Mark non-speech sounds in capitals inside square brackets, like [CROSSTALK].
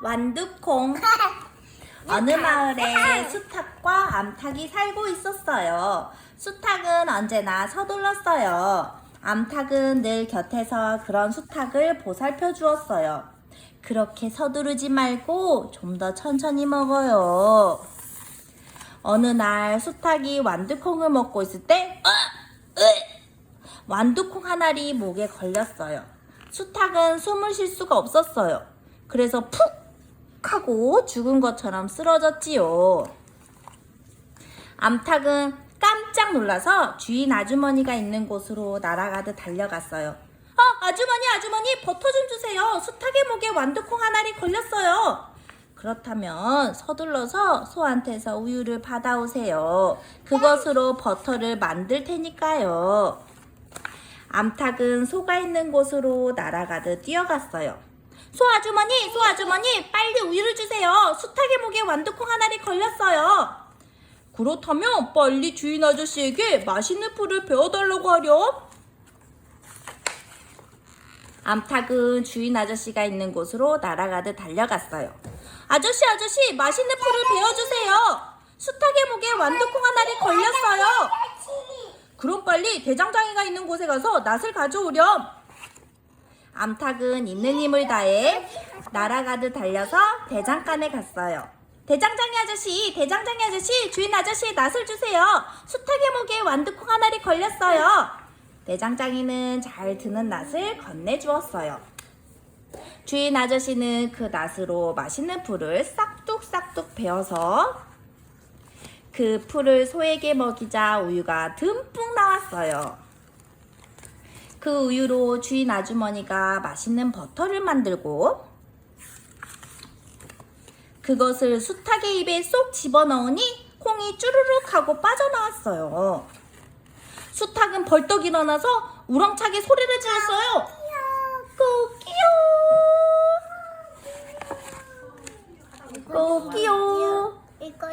완두콩. [LAUGHS] 어느 마을에 수탉과 암탉이 살고 있었어요. 수탉은 언제나 서둘렀어요. 암탉은 늘 곁에서 그런 수탉을 보살펴 주었어요. 그렇게 서두르지 말고 좀 더 천천히 먹어요. 어느 날 수탉이 완두콩을 먹고 있을 때 어! 완두콩 한 알이 목에 걸렸어요. 수탉은 숨을 쉴 수가 없었어요. 그래서 푹 하고 죽은 것처럼 쓰러졌지요. 암탉은 깜짝 놀라서 주인 아주머니가 있는 곳으로 날아가듯 달려갔어요. 어, 아주머니, 아주머니, 버터 좀 주세요. 수탉의 목에 완두콩 한 알이 걸렸어요. 그렇다면 서둘러서 소한테서 우유를 받아오세요. 그것으로 버터를 만들 테니까요. 암탉은 소가 있는 곳으로 날아가듯 뛰어갔어요. 소 아주머니, 소 아주머니, 빨리 우유를 주세요. 수탉의 목에 완두콩 한 알이 걸렸어요. 그렇다면 빨리 주인 아저씨에게 맛있는 풀을 베어달라고 하렴. 암탉은 주인 아저씨가 있는 곳으로 날아가듯 달려갔어요. 아저씨, 아저씨, 맛있는 풀을 베어주세요. 수탉의 목에 완두콩 한 알이 걸렸어요. 그럼 빨리 대장장이가 있는 곳에 가서 낫을 가져오렴. 암탉은 있는 힘을 다해 날아가듯 달려서 대장간에 갔어요. 대장장이 아저씨, 대장장이 아저씨, 주인 아저씨 낫을 주세요. 수탉의 목에 완두콩 한 알이 걸렸어요. 대장장이는 잘 드는 낫을 건네주었어요. 주인 아저씨는 그 낫으로 맛있는 풀을 싹둑싹둑 베어서 그 풀을 소에게 먹이자 우유가 듬뿍 나왔어요. 그 우유로 주인 아주머니가 맛있는 버터를 만들고 그것을 숱하게 입에 쏙 집어넣으니 콩이 쭈르륵 하고 빠져나왔어요. 수탉은 벌떡 일어나서 우렁차게 소리를 질렀어요. 꼬끼요. 꼬끼요. 이거